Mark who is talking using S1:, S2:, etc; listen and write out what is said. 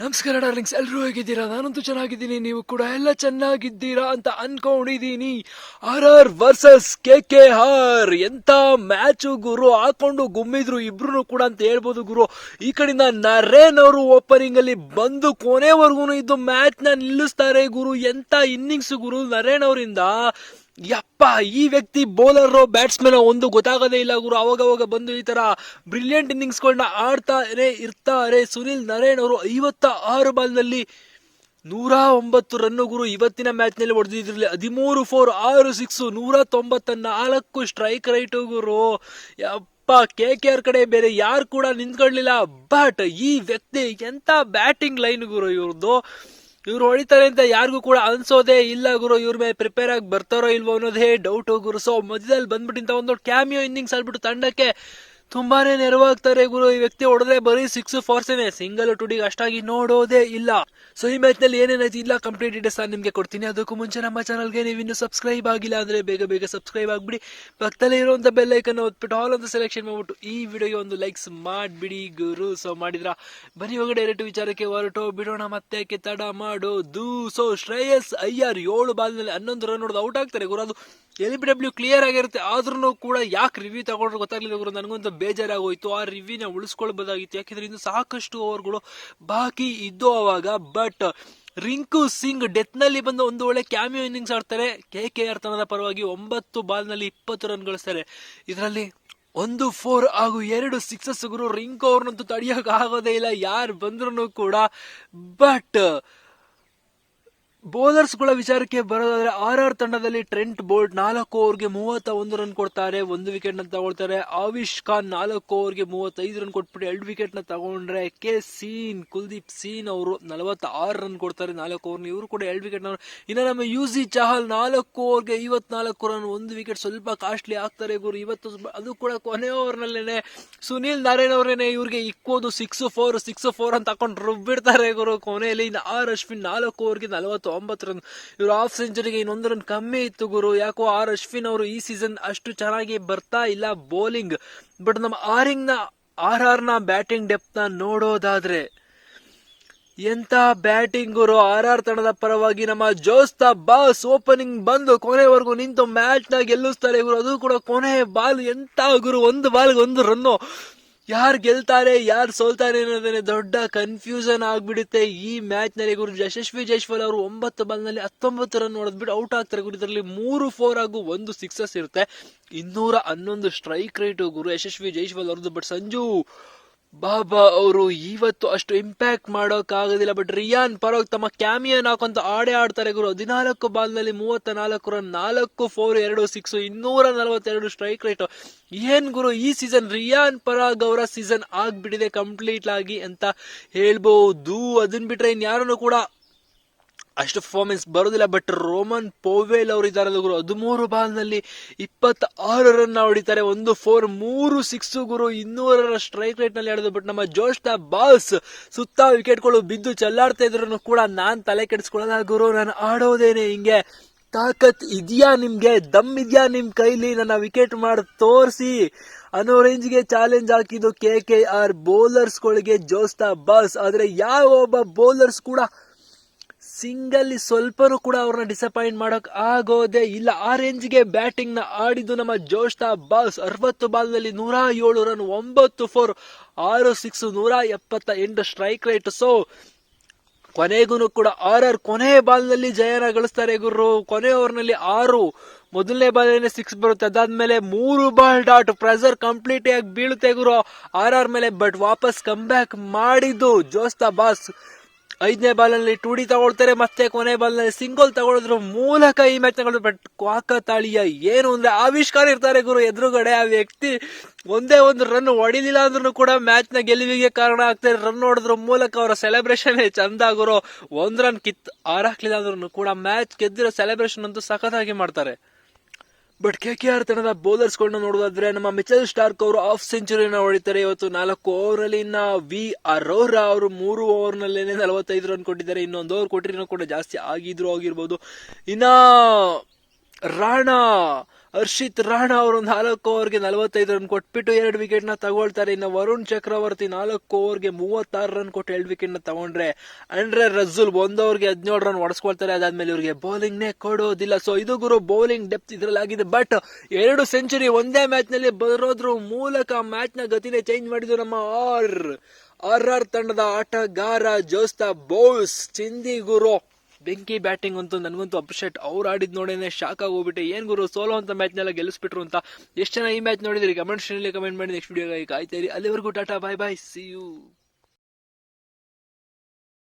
S1: ನಮಸ್ಕಾರ ಡಾರ್ಲಿಂಗ್ಸ್ ಎಲ್ಲರೂ ಹೇಗಿದ್ದೀರಾ? ನಾನಂತೂ ಚೆನ್ನಾಗಿದ್ದೀನಿ. ನೀವು ಕೂಡ ಎಲ್ಲ ಚೆನ್ನಾಗಿದ್ದೀರಾ ಅಂತ ಅನ್ಕೊಂಡಿದ್ದೀನಿ R R versus K K R. ಎಂತ ಮ್ಯಾಚು ಗುರು. ಹಾಕೊಂಡು ಗುಮ್ಮಿದ್ರು ಇಬ್ರು ಕೂಡ ಅಂತ ಹೇಳ್ಬೋದು ಗುರು. ಈ ಕಡೆಯಿಂದ ನರೇನ್ ಅವರು ಓಪನಿಂಗ್ ಅಲ್ಲಿ ಬಂದು ಕೊನೆವರೆಗೂ ಇದು ಮ್ಯಾಚ್ನ ನಿಲ್ಲಿಸ್ತಾರೆ ಗುರು. ಎಂತ ಇನ್ನಿಂಗ್ಸ್ ಗುರು ನರೇನ್ ಅವರಿಂದ? ಯಪ್ಪ, ಈ ವ್ಯಕ್ತಿ ಬೌಲರ್ ಬ್ಯಾಟ್ಸ್ಮನ್ ಒಂದು ಗೊತ್ತಾಗೋದೇ ಇಲ್ಲ ಗುರು. ಅವಾಗ ಅವಾಗ ಬಂದು ಈ ತರ ಬ್ರಿಲಿಯಂಟ್ ಇನ್ನಿಂಗ್ಸ್ಗಳನ್ನ ಆಡ್ತಾರೆ ಇರ್ತಾರೆ. ಸುನಿಲ್ ನರೇನ್ ಅವರು ಐವತ್ತ ಆರು ಬಾಲ್ನಲ್ಲಿ ನೂರ ಒಂಬತ್ತು ರನ್ನು ಗುರು ಇವತ್ತಿನ ಮ್ಯಾಚ್ನಲ್ಲಿ ಹೊಡೆದಿದ್ರಲ್ಲಿ. ಹದಿಮೂರು ಫೋರ್ ಆರು ಸಿಕ್ಸು ನೂರ ತೊಂಬತ್ತ ನಾಲ್ಕು ಸ್ಟ್ರೈಕ್ ರೈಟ್ ಗುರು. ಯಪ್ಪ ಕೆ ಕೆ ಆರ್ ಕಡೆ ಬೇರೆ ಯಾರು ಕೂಡ ನಿಂತ್ಕೊಳ್ಳಿಲ್ಲ. ಬಟ್ ಈ ವ್ಯಕ್ತಿ ಎಂತ ಬ್ಯಾಟಿಂಗ್ ಲೈನ್ ಗುರು ಇವ್ರದ್ದು ಇವ್ರು ಹೊಡಿತಾರೆ ಅಂತ ಯಾರಿಗೂ ಕೂಡ ಅನ್ಸೋದೇ ಇಲ್ಲ ಗುರು. ಇವ್ರ ಮೇಲೆ ಪ್ರಿಪೇರ್ ಆಗಿ ಬರ್ತಾರೋ ಇಲ್ವೋ ಅನ್ನೋದೇ ಡೌಟ್ ಗುರು. ಸೊ ಮಧ್ಯದಲ್ಲಿ ಬಂದ್ಬಿಟ್ಟಿಂತ ಒಂದು ಕ್ಯಾಮಿಯೋ ಇನ್ನಿಂಗ್ಸ್ ಆಡ್ಬಿಟ್ಟು ತಂಡಕ್ಕೆ ತುಂಬಾನೇ ನೆರವಾಗ್ತಾರೆ ಗುರು. ಈ ವ್ಯಕ್ತಿ ಹೊಡೆದ್ರೆ ಬರೀ ಸಿಕ್ಸ್ ಫೋರ್ಸೇನೆ ಸಿಂಗಲ್ ಟುಡಿಗೆ ಅಷ್ಟಾಗಿ ನೋಡೋದೇ ಇಲ್ಲ. ಸೊ ಈ ಮ್ಯಾಚ್ನಲ್ಲಿ ಏನೇನಾಯ್ತು ಇಲ್ಲ ಕಂಪ್ಲೀಟ್ ಡೀಟೇಲ್ಸ್ ನಾನು ನಿಮಗೆ ಕೊಡ್ತೀನಿ. ಅದಕ್ಕೂ ಮುಂಚೆ ನಮ್ಮ ಚಾನಲ್ಗೆ ನೀವು ಇನ್ನು ಸಬ್ಸ್ಕ್ರೈಬ್ ಆಗಿಲ್ಲ ಅಂದ್ರೆ ಬೇಗ ಬೇಗ ಸಬ್ಸ್ಕ್ರೈಬ್ ಆಗ್ಬಿಡಿ. ಪಕ್ಕದಲ್ಲಿ ಇರುವಂತ ಬೆಲ್ ಐಕನ್ ಒತ್ಬಿಟ್ಟು ಆಲ್ ಒಂದು ಸೆಲೆಕ್ಷನ್ ಮಾಡ್ಬಿಟ್ಟು ಈ ವಿಡಿಯೋಗೆ ಒಂದು ಲೈಕ್ಸ್ ಮಾಡ್ಬಿಡಿ ಗುರು. ಸೊ ಮಾಡಿದ್ರ ಬನ್ನಿ ಹೋಗಿ ಡೈರೆಕ್ಟ್ ವಿಚಾರಕ್ಕೆ ಹೊರಟು ಬಿಡೋಣ ಮತ್ತೆ ತಡ ಮಾಡೋದು? ಸೊ ಶ್ರೇಯಸ್ ಅಯ್ಯರ್ ಏಳು ಬಾಲ್ನಲ್ಲಿ ಹನ್ನೊಂದು ರನ್ ಹೊಡೆದು ಔಟ್ ಆಗ್ತಾರೆ ಗುರು. ಅದು ಎಲ್ ಬಿ ಡಬ್ಲ್ಯೂ ಕ್ಲಿಯರ್ ಆಗಿರುತ್ತೆ. ಆದ್ರೂ ಕೂಡ ಯಾಕೆ ರಿವ್ಯೂ ತಗೊಂಡ್ರೆ ಗೊತ್ತಾಗ್ಲಿಲ್ಲ ಗುರು. ನನಗೊಂದು ಬೇಜಾರಾಗೋಯ್ತು. ಆ ರಿವ್ಯೂನ ಉಳಿಸ್ಕೊಳ್ಬೋದಾಗಿತ್ತು ಯಾಕೆಂದ್ರೆ ಇನ್ನು ಸಾಕಷ್ಟು ಓವರ್ಗಳು ಬಾಕಿ ಇದ್ದು ಅವಾಗ ಬಟ್ ರಿಂಕು ಸಿಂಗ್ ಡೆತ್ನಲ್ಲಿ ಬಂದು ಒಂದು ಒಳ್ಳೆ ಕ್ಯಾಮಿಯೋ ಇನ್ನಿಂಗ್ಸ್ ಆಡ್ತಾರೆ. ಕೆ ಕೆ ಆರ್ ತಂಡದ ಪರವಾಗಿ ಒಂಬತ್ತು ಬಾಲ್ನಲ್ಲಿ ಇಪ್ಪತ್ತು ರನ್ ಗಳಿಸ್ತಾರೆ. ಇದರಲ್ಲಿ ಒಂದು ಫೋರ್ ಹಾಗೂ ಎರಡು ಸಿಕ್ಸಸ್ ಗುರು. ರಿಂಕು ಅವ್ರನ್ನಂತೂ ತಡಿಯೋಕೆ ಆಗೋದೇ ಇಲ್ಲ. ಯಾರು ಬಂದ್ರೂ ಕೂಡ ಬಟ್ ಬೌಲರ್ಸ್ಗಳ ವಿಚಾರಕ್ಕೆ ಬರೋದಾದ್ರೆ ಆರ್ ಆರ್ ತಂಡದಲ್ಲಿ ಟ್ರೆಂಟ್ ಬೋಲ್ಟ್ ನಾಲ್ಕು ಓವರ್ಗೆ ಮೂವತ್ತ ಒಂದು ರನ್ ಕೊಡ್ತಾರೆ, ಒಂದು ವಿಕೆಟ್ನ ತಗೊಳ್ತಾರೆ. ಆವಿಶ್ ಖಾನ್ ನಾಲ್ಕು ಓವರ್ಗೆ ಮೂವತ್ತೈದು ರನ್ ಕೊಟ್ಬಿಟ್ಟು ಎರಡು ವಿಕೆಟ್ನ ತಗೊಂಡ್ರೆ ಕೆ ಸೀನ್, ಕುಲ್ದೀಪ್ ಸೀನ್ ಅವರು ನಲವತ್ತ ಆರು ರನ್ ಕೊಡ್ತಾರೆ ನಾಲ್ಕು ಓವರ್ ಇವರು ಕೂಡ ಎರಡು ವಿಕೆಟ್ ಇನ್ನು ನಮ್ಮ ಯುಸಿ ಚಹಲ್ ನಾಲ್ಕು ಓವರ್ಗೆ ಐವತ್ನಾಲ್ಕು ರನ್, ಒಂದು ವಿಕೆಟ್ ಸ್ವಲ್ಪ ಕಾಸ್ಟ್ಲಿ ಆಗ್ತಾರೆ ಗುರು. ಇವತ್ತು ಅದು ಕೂಡ ಕೊನೆ ಓವರ್ ನಲ್ಲೇನೆ ಸುನಿಲ್ ನಾರಾಯಣ್ ಅವರೇನೆ ಇವ್ರಿಗೆ ಇಕ್ಕೋದು ಸಿಕ್ಸ್ ಫೋರ್ ಸಿಕ್ಸ್ ಫೋರ್ ಅಂತ ಹಾಕೊಂಡು ರುಬ್ಬಿಡ್ತಾರೆ ಗುರು ಕೊನೆಯಲ್ಲಿ. ಆರ್ ಅಶ್ವಿನ್ ನಾಲ್ಕು ಓವರ್ಗೆ ನಲವತ್ತು ಒಂಬತ್ತು ರನ್ ಇವರು ಹಾಫ್ ಸೆಂಚುರಿಗೆ ಇನ್ನೊಂದು ರನ್ ಕಮ್ಮಿ ಇತ್ತು ಗುರು. ಯಾಕೋ ಆರ್ ಅಶ್ವಿನ್ ಅವರು ಈ ಸೀಸನ್ ಅಷ್ಟು ಚೆನ್ನಾಗಿ ಬರ್ತಾ ಇಲ್ಲ ಬೌಲಿಂಗ್ ಬಟ್ ನಮ್ಮ ಆರಿಂಗ್ನ, ಆರ್ನ ಬ್ಯಾಟಿಂಗ್ ಡೆಪ್ತ್ನ ನೋಡೋದಾದ್ರೆ, ಎಂತ ಬ್ಯಾಟಿಂಗ್ ಗುರು. ಆರ್ ಆರ್ ತಂಡದ ಪರವಾಗಿ ನಮ್ಮ ಜೋಸ್ತಾ ಬಾಸ್ ಓಪನಿಂಗ್ ಬಂದು ಕೊನೆವರೆಗೂ ನಿಂತು ಮ್ಯಾಚ್ನ ಗೆಲ್ಲಿಸ್ತಾರೆ ಗುರು. ಅದು ಕೂಡ ಕೊನೆ ಬಾಲ್ ಎಂತ ಗುರು? ಒಂದು ಬಾಲ್ಗೆ ಒಂದು ರನ್ನು ಯಾರು ಗೆಲ್ತಾರೆ, ಯಾರು ಸೋಲ್ತಾರೆ ಅನ್ನೋದೇ ದೊಡ್ಡ ಕನ್ಫ್ಯೂಷನ್ ಆಗ್ಬಿಡುತ್ತೆ. ಈ ಮ್ಯಾಚ್ನಲ್ಲಿ ಗುರು ಯಶಸ್ವಿ ಜೈಶ್ವಾಲ್ ಅವರು ಒಂಬತ್ತು ಬಾಲ್ನಲ್ಲಿ ಹತ್ತೊಂಬತ್ತು ರನ್ ಹೊಡೆದ್ಬಿಟ್ಟು ಔಟ್ ಆಗ್ತಾರೆ ಗುರು. ಇದರಲ್ಲಿ ಮೂರು ಫೋರ್ ಆಗು ಒಂದು ಸಿಕ್ಸಸ್ ಇರುತ್ತೆ. ಇನ್ನೂರ ಹನ್ನೊಂದು ಸ್ಟ್ರೈಕ್ ರೇಟ್ ಗುರು ಯಶಸ್ವಿ ಜೈಶ್ವಾಲ್ ಅವ್ರದ್ದು. ಬಟ್ ಸಂಜು ಬಾಬಾ ಅವರು ಇವತ್ತು ಅಷ್ಟು ಇಂಪ್ಯಾಕ್ಟ್ ಮಾಡೋಕ್ ಆಗೋದಿಲ್ಲ ಬಟ್ ರಿಯಾನ್ ಪರೋಗ್ ತಮ್ಮ ಕ್ಯಾಮಿಯನ್ ಹಾಕೊಂತ ಆಡೇ ಆಡ್ತಾರೆ ಗುರು. ಹದಿನಾಲ್ಕು ಬಾಲ್ನಲ್ಲಿ ಮೂವತ್ತ ನಾಲ್ಕು ರನ್ ನಾಲ್ಕು ಫೋರ್ ಎರಡು ಸಿಕ್ಸ್ ಇನ್ನೂರ ನಲವತ್ತೆರಡು ಸ್ಟ್ರೈಕ್ ರೇಟ್ ಏನ್ ಗುರು, ಈ ಸೀಸನ್ ರಿಯಾನ್ ಪರಾಗ್ ಅವರ ಸೀಸನ್ ಆಗ್ಬಿಟ್ಟಿದೆ ಕಂಪ್ಲೀಟ್ ಆಗಿ ಅಂತ ಹೇಳ್ಬಹುದು ಅದನ್ ಬಿಟ್ರೆ ಇನ್ಯಾರನ್ನು ಕೂಡ ಅಷ್ಟು ಪರ್ಫಾರ್ಮೆನ್ಸ್ ಬರೋದಿಲ್ಲ ಬಟ್ ರೋಮನ್ ಪೋವೆಲ್ ಅವರು ಇದ್ದಾರೆ ಗುರು. ಹದಿಮೂರು ಬಾಲ್ನಲ್ಲಿ ಇಪ್ಪತ್ತ ಆರು ರನ್ ಹೊಡಿತಾರೆ. ಒಂದು ಫೋರ್ ಮೂರು ಸಿಕ್ಸ್ ಗುರು. ಇನ್ನೂರರ ಸ್ಟ್ರೈಕ್ ರೇಟ್ನಲ್ಲಿ ಆಡೋದು ಬಟ್ ನಮ್ಮ ಜೋಶ್ನ ಬಾಸ್ ಸುತ್ತ ವಿಕೆಟ್ಗಳು ಬಿದ್ದು ಚೆಲ್ಲಾಡ್ತಾ ಇದ್ರು ಕೂಡ ನಾನ್ ತಲೆ ಕೆಡಿಸ್ಕೊಳ್ಳಲ್ಲ ಗುರು. ನಾನು ಆಡೋದೇನೆ ಹಿಂಗೆ. ತಾಕತ್ ಇದೆಯಾ ನಿಮ್ಗೆ? ದಮ್ ಇದೆಯಾ ನಿಮ್ ಕೈಲಿ? ನನ್ನ ವಿಕೆಟ್ ಮಾಡಿ ತೋರಿಸಿ. ಅನ್ನೋ ರೇಂಜ್ಗೆ ಚಾಲೆಂಜ್ ಹಾಕಿದ್ದು ಕೆ ಕೆ ಆರ್ ಬೌಲರ್ಸ್ಗಳಿಗೆ ಜೋಸ್ತಾ ಬಾಸ್ ಆದ್ರೆ ಯಾವ ಒಬ್ಬ ಬೌಲರ್ಸ್ ಕೂಡ ಸಿಂಗಲ್ ಸ್ವಲ್ಪನೂ ಕೂಡ ಅವ್ರನ್ನ ಡಿಸಪಾಯಿಂಟ್ ಮಾಡಕ್ ಆಗೋದೇ ಇಲ್ಲ. ಆ ರೇಂಜ್ಗೆ ಬ್ಯಾಟಿಂಗ್ನ ಆಡಿದ್ದು ನಮ್ಮ ಜೋಶ್ತಾ ಬಾಸ್ ಅರವತ್ತು ಬಾಲ್ನಲ್ಲಿ ನೂರ ಏಳು ರನ್ ಒಂಬತ್ತು ಫೋರ್ ಆರು ಸಿಕ್ಸ್ ನೂರ ಎಪ್ಪತ್ತ ಎಂಟು ಸ್ಟ್ರೈಕ್ ರೇಟ್ ಸೊ ಕೊನೆಗೂ ಕೂಡ ಆರ್ ಆರ್ ಕೊನೆ ಬಾಲ್ನಲ್ಲಿ ಜಯನ ಗಳಿಸ್ತಾರೆ ಗುರು ಕೊನೆ ಓವರ್ನಲ್ಲಿ ಆರು, ಮೊದಲನೇ ಬಾಲ್ ಸಿಕ್ಸ್ ಬರುತ್ತೆ. ಅದಾದ್ಮೇಲೆ ಮೂರು ಬಾಲ್ ಡಾಟ್ ಪ್ರೆಸರ್ ಕಂಪ್ಲೀಟ್ ಆಗಿ ಬೀಳುತ್ತೆ ಗುರು ಆರ್ ಆರ್ ಮೇಲೆ ಬಟ್ ವಾಪಸ್ ಕಮ್ ಬ್ಯಾಕ್ ಮಾಡಿದ್ದು ಜೋಸ್ತಾ ಬಾಸ್ ಐದನೇ ಬಾಲ್ ಅಲ್ಲಿ ಟೂ ಡಿ ತಗೊಳ್ತಾರೆ, ಮತ್ತೆ ಕೊನೆ ಬಾಲ್ನಲ್ಲಿ ಸಿಂಗಲ್ ತಗೊಳ್ಳೋದ್ರ ಮೂಲಕ ಈ ಮ್ಯಾಚ್ ತಗೊಳ್ತಾರೆ ಬಟ್ ಕ್ವಾಕತಾಳಿಯ ಏನು ಅಂದ್ರೆ ಆವಿಷ್ಕಾರ ಇರ್ತಾರೆ ಗುರು. ಎದುರುಗಡೆ ಆ ವ್ಯಕ್ತಿ ಒಂದೇ ಒಂದು ರನ್ ಹೊಡಿಲಿಲ್ಲ ಅಂದ್ರೂ ಕೂಡ ಮ್ಯಾಚ್ನ ಗೆಲುವಿಗೆ ಕಾರಣ ಆಗ್ತಾರೆ ರನ್ ಹೊಡೆದ್ರ ಮೂಲಕ ಅವರ ಸೆಲೆಬ್ರೇಷನ್ ಚಂದ ಗುರು. ಒಂದ್ ರನ್ ಕಿತ್ ಆರಾಕ್ಲಿಲ್ಲ ಅಂದ್ರೂ ಕೂಡ ಮ್ಯಾಚ್ ಗೆದ್ದಿರೋ ಸೆಲೆಬ್ರೇಷನ್ ಅಂತೂ ಸಖತ್ತಾಗಿ ಮಾಡ್ತಾರೆ. ಬಟ್ ಕೆ ಕೆ ಆರ್ ತಂಡದ ಬೌಲರ್ಸ್ಗಳನ್ನ ನೋಡೋದಾದ್ರೆ ನಮ್ಮ ಮಿಚಲ್ ಸ್ಟಾರ್ಕ್ ಅವರು ಆಫ್ ಸೆಂಚುರಿನ ಹೊಡಿತಾರೆ. ಇವತ್ತು ನಾಲ್ಕು ಓವರ್ ಇನ್ನ ವಿ ಅರೋರಾ ಅವರು ಮೂರು ಓವರ್ನಲ್ಲಿ ನಲವತ್ತೈದು ರನ್ ಕೊಟ್ಟಿದ್ದಾರೆ. ಇನ್ನೊಂದು ಓವರ್ ಕೊಟ್ಟಿರೋ ಕೂಡ ಜಾಸ್ತಿ ಆಗಿದ್ರು ಆಗಿರ್ಬೋದು. ಇನ್ನ ರಾಣಾ ಹರ್ಷಿತ್ ರಾಣಾ ಅವರು ನಾಲ್ಕು ಓವರ್ಗೆ ನಲವತ್ತೈದು ರನ್ ಕೊಟ್ಬಿಟ್ಟು ಎರಡು ವಿಕೆಟ್ನ ತಗೊಳ್ತಾರೆ. ಇನ್ನು ವರುಣ್ ಚಕ್ರವರ್ತಿ ನಾಲ್ಕು ಓವರ್ಗೆ ಮೂವತ್ತಾರು ರನ್ ಕೊಟ್ಟು ಎರಡು ವಿಕೆಟ್ನ ತಗೊಂಡ್ರೆ ಅಂದ್ರೆ ರಜುಲ್ ಒಂದ್ ಓವರ್ಗೆ ಹದಿನೇಳು ರನ್ ಹೊಡೆಸ್ಕೊಳ್ತಾರೆ ಅದಾದ್ಮೇಲೆ ಇವರಿಗೆ ಬೌಲಿಂಗ್ ನೇ ಕೊಡೋದಿಲ್ಲ. ಸೊ ಇದು ಗುರು ಬೌಲಿಂಗ್ ಡೆಪ್ತ್ ಇದ್ರಲ್ಲಿ ಆಗಿದೆ ಬಟ್ ಎರಡು ಸೆಂಚುರಿ ಒಂದೇ ಮ್ಯಾಚ್ನಲ್ಲಿ ಬರೋದ್ರ ಮೂಲಕ ಮ್ಯಾಚ್ನ ಗತಿನೇ ಚೇಂಜ್ ಮಾಡಿದ್ರು ನಮ್ಮ ಆರ್ ಆರ್ ಆರ್ ತಂಡದ ಆಟಗಾರ ಜೋಸ್ತಾ ಬೌಲ್ಸ್. ಚಿಂದಿ ಗುರು. ಬೆಂಕಿ ಬ್ಯಾಟಿಂಗ್ ಅಂತೂ ನನಗಂತೂ ಅಪ್ರಿಷಿಯೇಟ್. ಅವ್ರು ಆಡಿದ್ ನೋಡೇನೆ ಶಾಕ್ ಆಗೋಗ್ಬಿಟ್ಟೆ ಏನ್ ಗುರು ಸೋಲೋ ಅಂತ ಮ್ಯಾಚ್ ನೆಲ್ಲ ಗೆಲ್ಲಿಸ್ಬಿಟ್ರು ಅಂತ. ಎಷ್ಟು ಜನ ಈ ಮ್ಯಾಚ್ ನೋಡಿದ್ರಿ? ಕಮೆಂಟ್ ಕಮೆಂಟ್ ಮಾಡಿ ನೆಕ್ಸ್ಟ್ ವಿಡಿಯೋ ಕಾಯ್ತಾ ಇರಿ. ಅಲ್ಲಿವರೆಗೂ tata bye bye see you